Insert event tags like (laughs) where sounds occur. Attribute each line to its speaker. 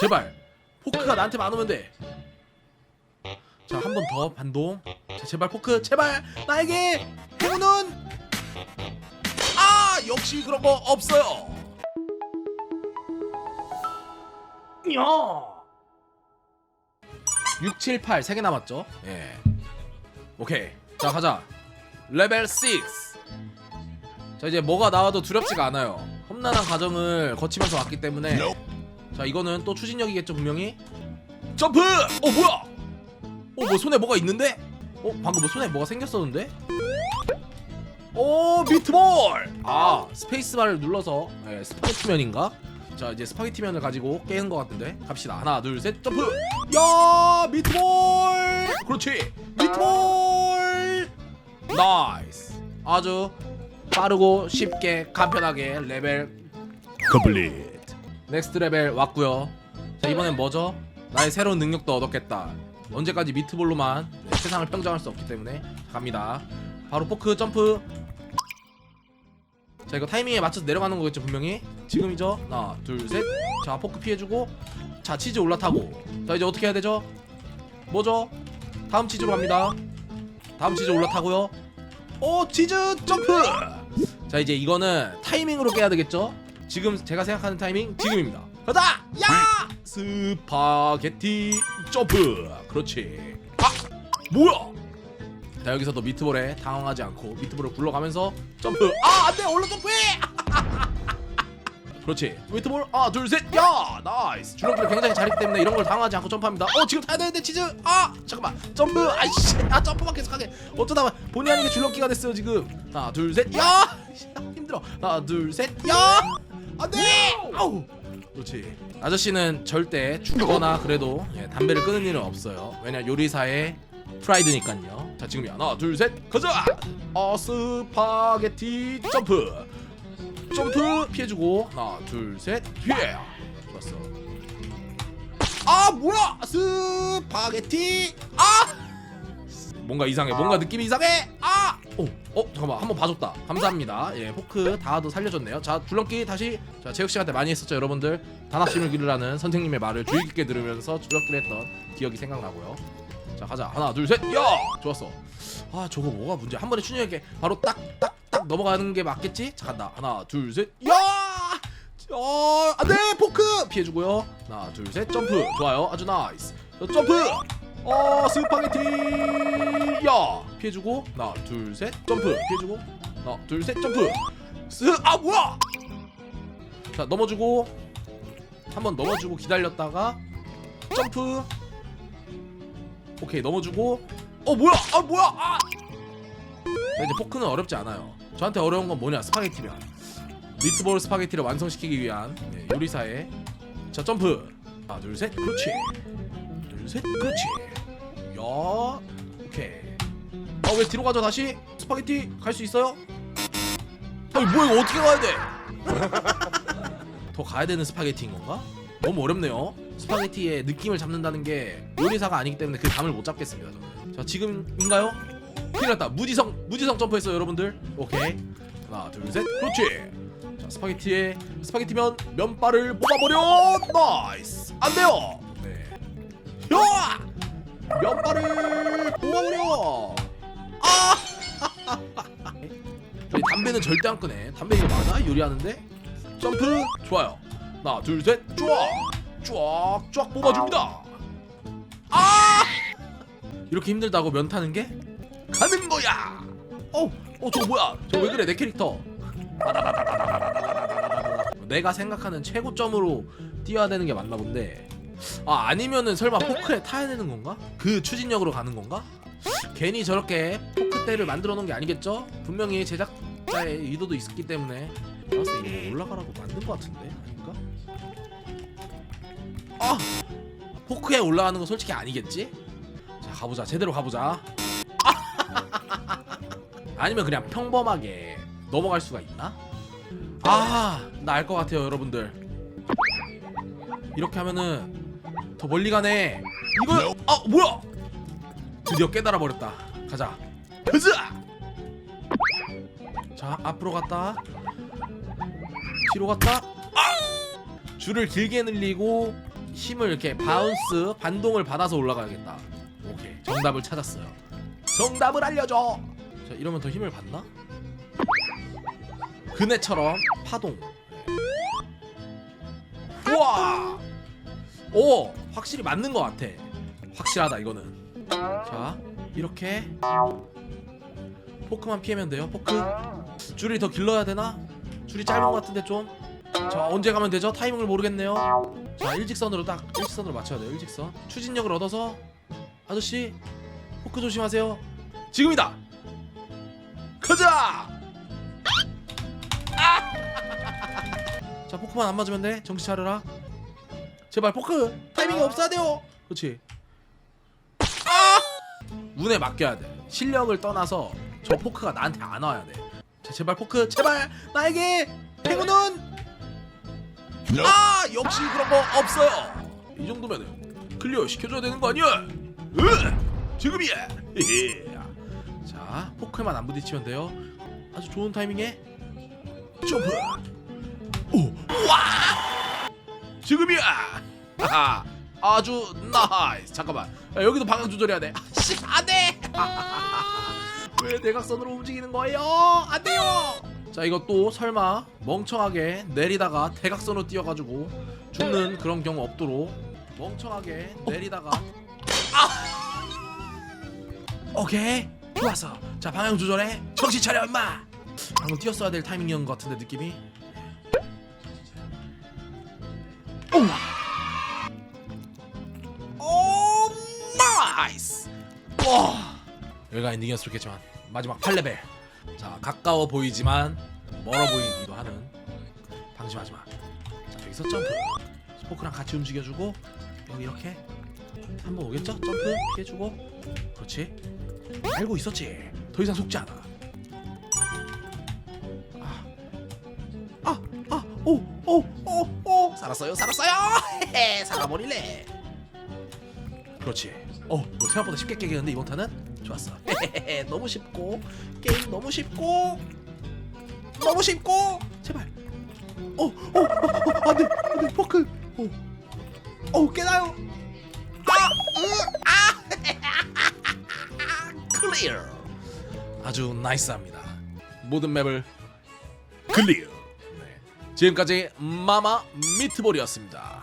Speaker 1: 제발 포크가 나한테만 오면 돼. 자, 한 번 더 반동. 자, 제발 포크, 제발 나에게 행운은 아, 역시 그런 거 없어요. 야. 6, 7, 8세개 남았죠? 예. 오케이. 자, 가자. 레벨 6. 자, 이제 뭐가 나와도 두렵지가 않아요. 험난한 과정을 거치면서 왔기 때문에 자, 이거는 또 추진력이겠죠, 분명히. 점프! 어, 뭐야? 어, 뭐 손에 뭐가 있는데? 어, 방금 뭐 손에 뭐가 생겼었는데? 오, 미트볼! 아, 스페이스바를 눌러서 예, 스파게티면인가? 자, 이제 스파게티면을 가지고 깨는 것 같은데. 갑시다. 하나, 둘, 셋, 점프! 야, 미트볼! 그렇지! 미트볼! 나이스! 아주 빠르고 쉽게 간편하게 레벨
Speaker 2: 컴플리트
Speaker 1: 넥스트 레벨 왔고요. 자 이번엔 뭐죠? 나의 새로운 능력도 얻었겠다. 언제까지 미트볼로만 네, 세상을 평정할 수 없기 때문에 갑니다. 바로 포크 점프. 자 이거 타이밍에 맞춰서 내려가는 거겠죠 분명히. 지금이죠. 하나 둘 셋. 자 포크 피해주고. 자 치즈 올라타고. 자 이제 어떻게 해야 되죠? 뭐죠? 다음 치즈로 갑니다. 다음 치즈 올라타고요. 오 치즈 점프. 자 이제 이거는 타이밍으로 깨야 되겠죠? 지금 제가 생각하는 타이밍 지금입니다. 가자! 야! 스파게티 점프. 그렇지. 아! 뭐야? 자 여기서 도 미트볼에 당황하지 않고 미트볼을 굴러가면서 점프. 아 안돼 올라 점프해. (laughs) 그렇지. 미트볼 하나 둘셋 야 나이스. 줄넘기를 굉장히 잘했기 때문에 이런 걸 당하지 않고 점프합니다. 어 지금 타야 되는데 치즈. 아 잠깐만 점프. 아이씨 아 점프만 계속하게. 어쩌다 본의 아니게 줄넘기가 됐어요 지금. 하나 둘 셋 야 (laughs) 힘들어. 하나 둘 셋 야 안돼. 아우. 그렇지. 아저씨는 절대 죽거나 그래도 예, 담배를 끊는 일은 없어요. 왜냐 요리사의 프라이드니까요. 자 지금이야. 하나 둘 셋 가자. 어 스파게티 점프. 점프 피해주고 하나 둘 셋 피해. 좋았어. 아 뭐야 스파게티 아 뭔가 이상해 뭔가 느낌이 이상해 아! 오, 어 잠깐만. 한번 봐줬다. 감사합니다. 예 포크 다도 살려줬네요. 자 줄넘기 다시. 자때 많이 했었죠 여러분들. 단합심을 기르라는 선생님의 말을 주의 깊게 들으면서 줄넘기를 했던 기억이 생각나고요. 자 가자. 하나 둘셋야! 좋았어. 아 저거 뭐가 문제? 한 번에 춘영에게 바로 딱 딱 딱 넘어가는 게 맞겠지? 자 간다. 하나 둘셋야! 어, 안돼 포크! 피해주고요. 하나, 둘, 셋, 점프. 좋아요, 아주 나이스. 자, 점프. 어, 스파게티. 야, 피해주고. 하나, 둘, 셋, 점프. 피해주고. 하나, 둘, 셋, 점프. 스, 아 뭐야? 자, 넘어주고. 한번 넘어주고 기다렸다가 점프. 오케이, 넘어주고. 어 뭐야? 아 뭐야? 아. 자, 이제 포크는 어렵지 않아요. 저한테 어려운 건 뭐냐? 스파게티면. 미트볼 스파게티를 완성시키기 위한 네, 요리사의 자 점프 하나 둘 셋 그렇지 둘 셋 그렇지 야 오케이 아 왜 뒤로 가죠 다시 스파게티 갈 수 있어요? 아니 뭐야 이거 어떻게 가야 돼? (laughs) 더 가야 되는 스파게티인 건가? 너무 어렵네요 스파게티의 느낌을 잡는다는 게 요리사가 아니기 때문에 그 감을 못 잡겠습니다 저는. 자 지금인가요? 큰일 났다 무지성 무지성 점프했어요 여러분들 오케이 하나 둘 셋 그렇지 자 스파게티에 스파게티면 면발을 뽑아버려 나이스 안 돼요 네. 야 면발을 뽑아버려? 아! (laughs) 저희 담배는 절대 안 끄네. 담배 이거 맞아? 요리하는데? 점프! 좋아요. 하나 둘 셋. 쫙 쫙 쫙 뽑아줍니다. 아! 이렇게 힘들다고 면 타는 게? 가는 거야! 어, 어 저거 뭐야? 저거 왜 그래? 내 캐릭터. (laughs) 내가 생각하는 최고점으로 뛰어야 되는 게 맞나 본데 아 아니면은 설마 포크에 타야 되는 건가? 그 추진력으로 가는 건가? 괜히 저렇게 포크대를 만들어 놓은 게 아니겠죠? 분명히 제작자의 의도도 있었기 때문에 알았어 이거 올라가라고 만든 것 같은데 아닌가? 아 포크에 올라가는 건 솔직히 아니겠지? 자 가보자 제대로 가보자 (laughs) 아니면 그냥 평범하게 넘어갈 수가 있나? 아, 나 알 것 같아요, 여러분들. 이렇게 하면은 더 멀리 가네. 이거 아, 뭐야? 드디어 깨달아 버렸다. 가자. 가자. 자, 앞으로 갔다. 뒤로 갔다. 아! 줄을 길게 늘리고 힘을 이렇게 바운스 반동을 받아서 올라가야겠다. 오케이 정답을 찾았어요. 정답을 알려줘. 자 이러면 더 힘을 받나? 그네처럼 파동. 우와. 오 확실히 맞는 것 같아. 확실하다 이거는. 자 이렇게 포크만 피하면 돼요. 포크. 줄이 더 길러야 되나? 줄이 짧은 것 같은데 좀. 자 언제 가면 되죠? 타이밍을 모르겠네요. 자 일직선으로 딱 일직선으로 맞춰야 돼요. 일직선. 추진력을 얻어서 아저씨 포크 조심하세요. 지금이다. 가자. 아! (laughs) 자 포크만 안 맞으면 돼. 정신 차려라. 제발 포크 타이밍이 없어야 돼요. 그렇지. 아! 운에 맡겨야 돼. 실력을 떠나서 저 포크가 나한테 안 와야 돼. 자, 제발 포크, 제발 나에게 행운은 아 역시 그런 거 없어요. 이 정도면은 클리어 시켜줘야 되는 거 아니야? 으, 지금이야. (laughs) 자 포크만 안 부딪히면 돼요. 아주 좋은 타이밍에 점프. 오, 와! 지금이야. 하하. 아주 나이스. 잠깐만. 야, 여기도 방향 조절해야 돼. 아 씨, 안 돼. (laughs) 왜 대각선으로 움직이는 거예요? 안 돼요. 자, 이것도 설마 멍청하게 내리다가 대각선으로 뛰어가지고 죽는 그런 경우 없도록 멍청하게 내리다가 아! 오케이 좋았어. 자, 방향 조절해. 정신 차려, 임마. 방금 뛰었어야 될 타이밍이었는 것 같은데 느낌이. 나이스. 와. 여기가 엔딩이었겠지만 마지막 8레벨. 자 가까워 보이지만 멀어 보이기도 하는 방심하지 마 자 여기서 점프. 스포크랑 같이 움직여주고 여기 이렇게 한번 오겠죠? 점프 해주고. 그렇지. 알고 있었지? 더 이상 속지 않아 아아오오 오 오. 살았어요 살았어요. (laughs) 헤헤 살아버릴래. 그렇지. 어, 뭐 생각보다 쉽게 깨겠는데 이번 탄은 좋았어. 너무 쉽고 게임 너무 쉽고 너무 쉽고 제발. 어, 어, 어, 어 안돼, 안돼, 포크. 어, 어 깨나요? 아, 으, 아, (laughs) 클리어. 아주 나이스합니다. 모든 맵을 클리어. 네. 지금까지 마마 미트볼이었습니다.